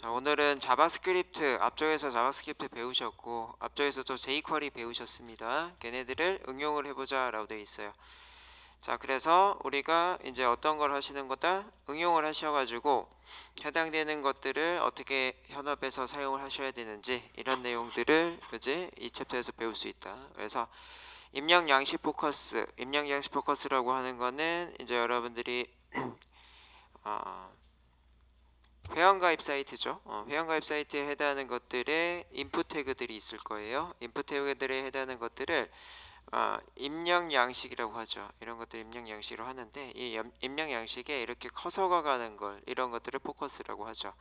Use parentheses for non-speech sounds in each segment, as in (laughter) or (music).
자, 오늘은 자바스크립트 앞쪽에서 자바스크립트 배우셨고 앞쪽에서 또 jQuery 배우셨습니다. 걔네들을 응용을 해보자 라고 되어 있어요. 자, 그래서 우리가 이제 어떤 걸 하시는 거다 응용을 하셔가지고 해당되는 것들을 어떻게 현업에서 사용을 하셔야 되는지 이런 내용들을 이제 이 챕터에서 배울 수 있다. 그래서 입력 양식 포커스, 입력 양식 포커스라고 하는 거는 이제 여러분들이 (clears throat) 어, 회원가입 사이트죠. 어, 회원가입 사이트에 해당하는 것들의 인풋 태그들이 있을 거예요. 인풋 태그들에 해당하는 것들을 어, 입력 양식이라고 하죠. 이런 것들 입력 양식으로 하는데 이 염- 입력 양식에 이렇게 커서가 가는 걸 이런 것들을 포커스라고 하죠.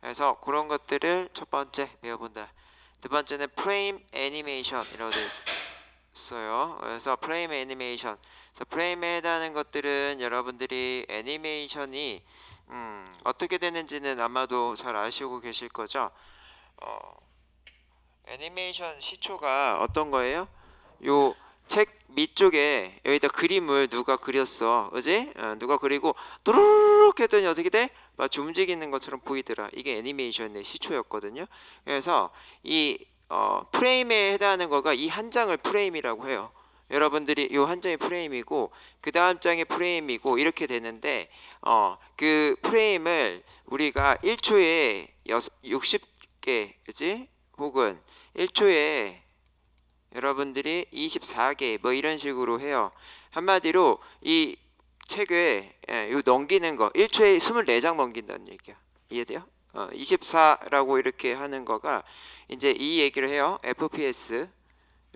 그래서 그런 것들을 첫 번째 배워본다. 두 번째는 프레임 애니메이션이라고 되어 있어요. 그래서 프레임 애니메이션. 그래서 프레임에 해당하는 것들은 여러분들이 애니메이션이 음, 어떻게 되는지는 아마도 잘 아시고 계실 거죠. 어, 애니메이션 시초가 어떤 거예요? 요 책 밑쪽에 여기다 그림을 누가 그렸어, 그지? 어, 누가 그리고 또르륵 했더니 어떻게 돼? 마치 움직이는 것처럼 보이더라. 이게 애니메이션의 시초였거든요. 그래서 이 어, 프레임에 해당하는 거가 이 한 장을 프레임이라고 해요. 여러분들이 이 한 장이 프레임이고 그 다음 장이 프레임이고 이렇게 되는데 어, 그 프레임을 우리가 1초에 60개, 그지? 혹은 1초에 여러분들이 24개 뭐 이런 식으로 해요. 한마디로 이 책을 예, 요 넘기는 거 1초에 24장 넘긴다는 얘기야. 이해돼요? 어, 24라고 이렇게 하는 거가 이제 이 얘기를 해요. FPS.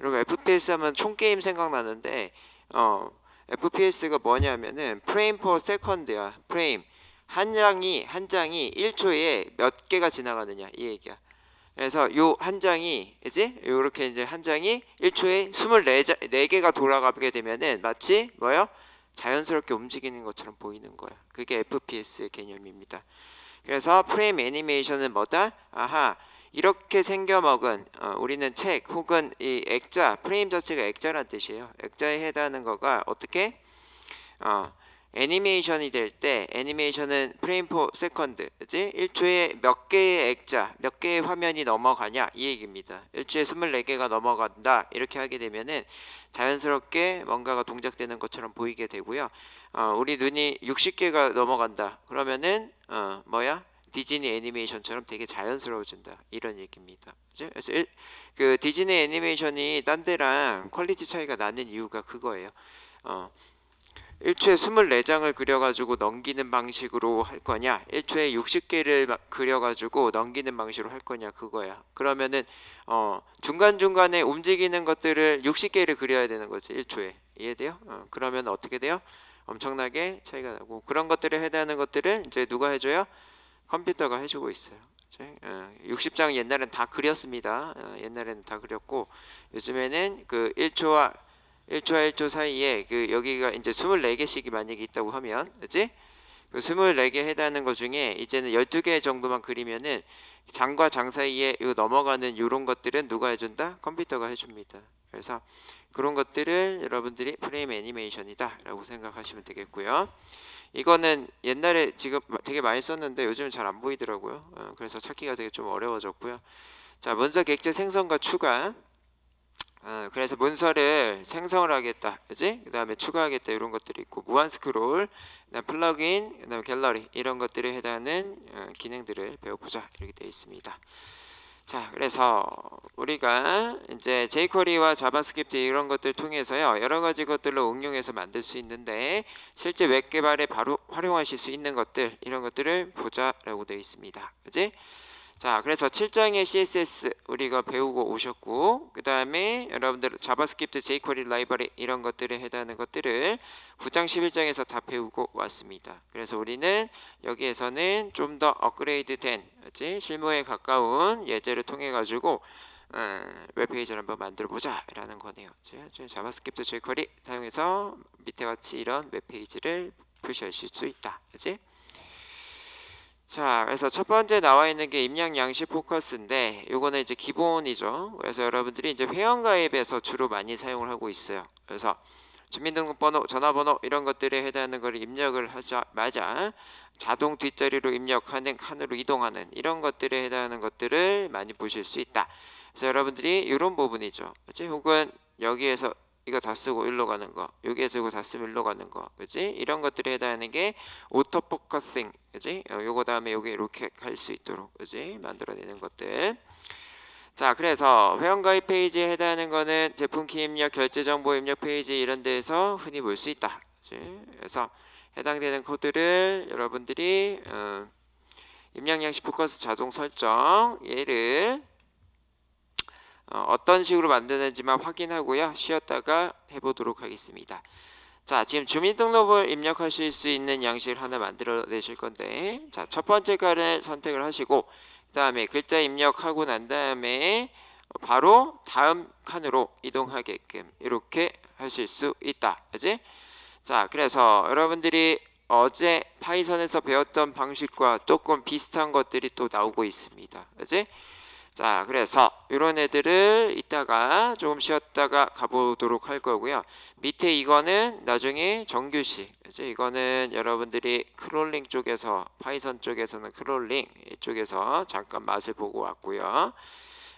여러분 FPS 하면 총 게임 생각나는데 어, FPS가 뭐냐면은 프레임 퍼 세컨드야. 프레임. 한 장이 한 장이 1초에 몇 개가 지나가느냐 이 얘기야. 그래서 요 한 장이 이제 요렇게 이제 한 장이 1초에 24자, 4개가 돌아가게 되면은 마치 뭐요? 자연스럽게 움직이는 것처럼 보이는 거야. 그게 FPS의 개념입니다. 그래서 프레임 애니메이션은 뭐다? 아하 이렇게 생겨 먹은 어, 우리는 책 혹은 이 액자 프레임 자체가 액자란 뜻이에요. 액자에 해당하는 거가 어떻게? 어, 애니메이션이 될 때 애니메이션은 프레임 포 세컨드 그지 1초에 몇 개의 액자 몇 개의 화면이 넘어가냐? 이 얘기입니다. 1초에 24개가 넘어간다. 이렇게 하게 되면은 자연스럽게 뭔가가 동작되는 것처럼 보이게 되고요. 어, 우리 눈이 60개가 넘어간다. 그러면은 어, 뭐야 디즈니 애니메이션처럼 되게 자연스러워진다 이런 얘기입니다? 그래서 일, 그 디즈니 애니메이션이 딴 데랑 퀄리티 차이가 나는 이유가 그거예요 어, 1초에 24장을 그려가지고 넘기는 방식으로 할 거냐 1초에 60개를 그려가지고 넘기는 방식으로 할 거냐 그거야 그러면은 어 중간중간에 움직이는 것들을 60개를 그려야 되는 거지 1초에 이해돼요? 어, 그러면 어떻게 돼요? 엄청나게 차이가 나고 그런 것들에 해당하는 것들을 이제 누가 해줘요? 컴퓨터가 해주고 있어요 이제, 어, 60장 옛날엔 다 그렸습니다 어, 옛날에는 다 그렸고 요즘에는 그 1초와 1초와 1초 사이에 그 여기가 이제 24개씩이 만약에 있다고 하면 그지? 그 24개 해당하는 것 중에 이제는 12개 정도만 그리면은 장과 장 사이에 요 넘어가는 요런 것들은 누가 해준다? 컴퓨터가 해줍니다. 그래서 그런 것들을 여러분들이 프레임 애니메이션이다 라고 생각하시면 되겠고요. 이거는 옛날에 지금 되게 많이 썼는데 요즘은 잘안 보이더라고요. 어, 그래서 찾기가 되게 좀 어려워졌고요. 자, 문서 객체 생성과 추가 어, 그래서 문서를 생성을 하겠다, 그지? 그 다음에 추가하겠다 이런 것들이 있고 무한 스크롤, 그다음 플러그인, 그다음 갤러리 이런 것들에 해당하는 어, 기능들을 배워보자 이렇게 되어 있습니다. 자, 그래서 우리가 이제 jQuery와 자바스크립트 이런 것들 통해서요 여러 가지 것들로 응용해서 만들 수 있는데 실제 웹 개발에 바로 활용하실 수 있는 것들 이런 것들을 보자라고 되어 있습니다, 그지? 자, 그래서 7장의 CSS 우리가 배우고 오셨고 그 다음에 여러분들 자바스크립트 jQuery 라이브러리 이런 것들에 해당하는 것들을 9장 11장에서 다 배우고 왔습니다. 그래서 우리는 여기에서는 좀 더 업그레이드된? 실무에 가까운 예제를 통해 가지고 어, 웹페이지를 한번 만들어 보자 라는 거네요. 자바스크립트 jQuery 사용해서 밑에 같이 이런 웹페이지를 표시하실 수 있다. 그렇지? 자, 그래서 첫 번째 나와 있는 게 입력 양식 포커스인데 요거는 이제 기본이죠. 그래서 여러분들이 이제 회원 가입에서 주로 많이 사용을 하고 있어요. 그래서 주민등록번호, 전화번호 이런 것들에 해당하는 걸 입력을 하자마자 자동 뒷자리로 입력하는 칸으로 이동하는 이런 것들에 해당하는 것들을 많이 보실 수 있다. 그래서 여러분들이 이런 부분이죠. 그치? 혹은 여기에서 이거 다 쓰고 일로 가는 거, 여기에서 이거 다 쓰면 일로 가는 거, 그지? 이런 것들에 해당하는 게 오토 포커싱, 그지? 어, 요거 다음에 여기 이렇게 갈수 있도록, 그지? 만들어내는 것들. 자, 그래서 회원가입 페이지에 해당하는 거는 제품 키 입력, 결제 정보 입력 페이지 이런 데에서 흔히 볼 수 있다. 그지? 그래서 해당되는 코드를 여러분들이 어, 입력 양식 포커스 자동 설정 얘를 어, 어떤 식으로 만드는지만 확인하고요. 쉬었다가 해보도록 하겠습니다. 자, 지금 주민등록을 입력하실 수 있는 양식을 하나 만들어 내실 건데, 자, 첫 번째 칸을 선택을 하시고, 그 다음에 글자 입력하고 난 다음에 바로 다음 칸으로 이동하게끔 이렇게 하실 수 있다. 그지? 자, 그래서 여러분들이 어제 파이썬에서 배웠던 방식과 조금 비슷한 것들이 또 나오고 있습니다. 그지? 자, 그래서 이런 애들을 이따가 조금 쉬었다가 가보도록 할 거고요. 밑에 이거는 나중에 정규식. 이제 이거는 여러분들이 크롤링 쪽에서 파이썬 쪽에서는 크롤링 이쪽에서 잠깐 맛을 보고 왔고요.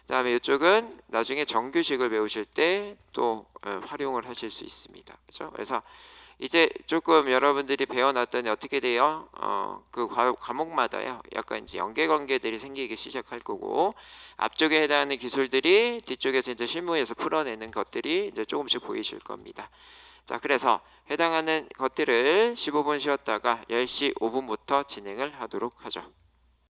그다음에 이쪽은 나중에 정규식을 배우실 때 또 활용을 하실 수 있습니다. 그렇죠? 그래서 이제 조금 여러분들이 배워놨더니 어떻게 돼요? 어, 그 과- 과목마다요. 약간 이제 연계 관계들이 생기기 시작할 거고 앞쪽에 해당하는 기술들이 뒤쪽에서 이제 실무에서 풀어내는 것들이 이제 조금씩 보이실 겁니다. 자, 그래서 해당하는 것들을 15분 쉬었다가 10시 5분부터 진행을 하도록 하죠.